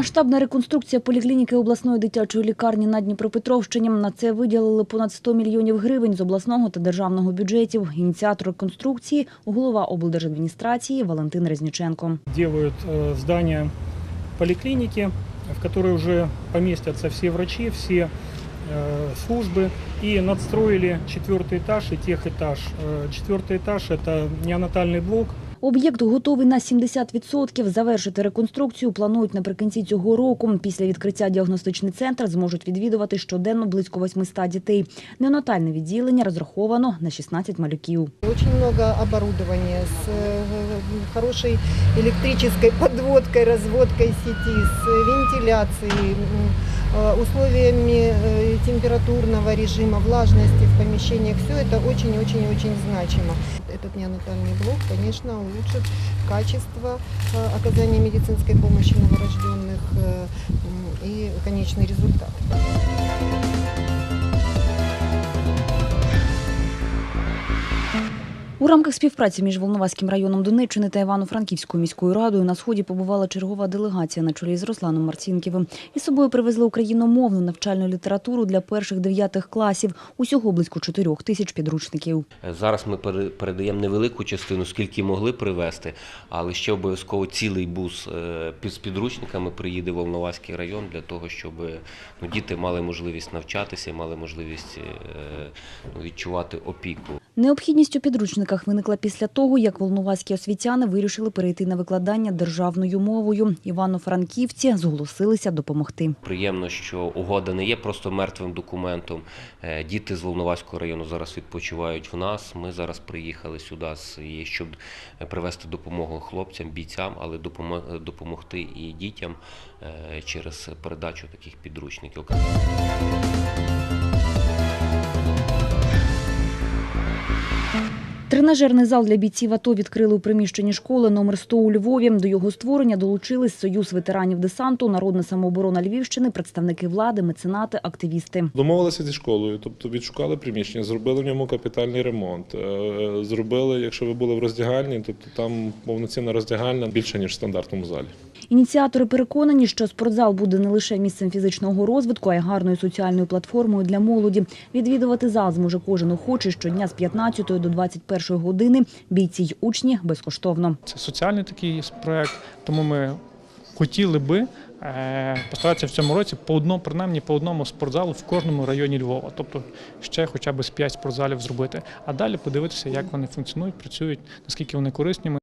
Масштабна реконструкція поліклініки обласної дитячої лікарні на Дніпропетровщині. На це виділили понад 100 мільйонів гривень з обласного та державного бюджетів. Ініціатор реконструкції – голова облдержадміністрації Валентин Резніченко. делают э, здание поликлиники, в которой уже поместятся все врачи, все э, службы. И надстроили четвертый этаж и техэтаж. Э, Четвертый этаж – это неонатальный блок, Об'єкт готовий на 70%. Завершити реконструкцію планують наприкінці цього року. Після відкриття діагностичний центр зможуть відвідувати щоденно близько 800 дітей. Неонатальне відділення розраховано на 16 малюків. Очень много оборудования с э, хорошей электрической подводкой, разводкой сети, с вентиляцией, м, э, условиями э, температурного режима, влажности в помещениях. Все это очень-очень-очень значимо. Этот неонатальный блок, конечно, улучшит качество э, оказания медицинской помощи новорожденных э, м, и конечный результат. У рамках співпраці між Волноваським районом Донеччини та Івано-Франківською міською радою на сході побувала чергова делегація на чолі з Русланом Марцінківим. Із собою привезли україномовну навчальну літературу для перших дев'ятих класів. Усього близько чотирьох тисяч підручників. Зараз ми пере- передаємо невелику частину, скільки могли привезти, але ще обов'язково цілий бус е, з підручниками приїде в Волноваський район для того, щоб ну, діти мали можливість навчатися, мали можливість е, ну, відчувати опіку. Необхідність у підручниках виникла після того, як волноваські освітяни вирішили перейти на викладання державною мовою. Івано-франківці зголосилися допомогти. Приємно, що угода не є просто мертвим документом. Е, Діти з Волноваського району зараз відпочивають в нас. Ми зараз приїхали сюди, щоб привезти допомогу хлопцям, бійцям, але допомо- допомогти і дітям е, через передачу таких підручників. Тренажерний зал для бійців АТО відкрили у приміщенні школи номер 100 у Львові. До його створення долучились Союз ветеранів десанту, Народна самооборона Львівщини, представники влади, меценати, активісти. Домовилися зі школою, тобто відшукали приміщення, зробили в ньому капітальний ремонт. Е, Зробили, якщо ви були в роздягальні, тобто там повноцінна роздягальня більше ніж в стандартному залі. Ініціатори переконані, що спортзал буде не лише місцем фізичного розвитку, а й гарною соціальною платформою для молоді. Відвідувати зал зможе кожен охочий щодня з 15 до 21 години. Бійці й учні безкоштовно. Це соціальний такий проект, тому ми хотіли би е, постаратися в цьому році по одному, принаймні по одному спортзалу в кожному районі Львова. Тобто ще хоча б з 5 спортзалів зробити. А далі подивитися, як вони функціонують, працюють, наскільки вони корисні.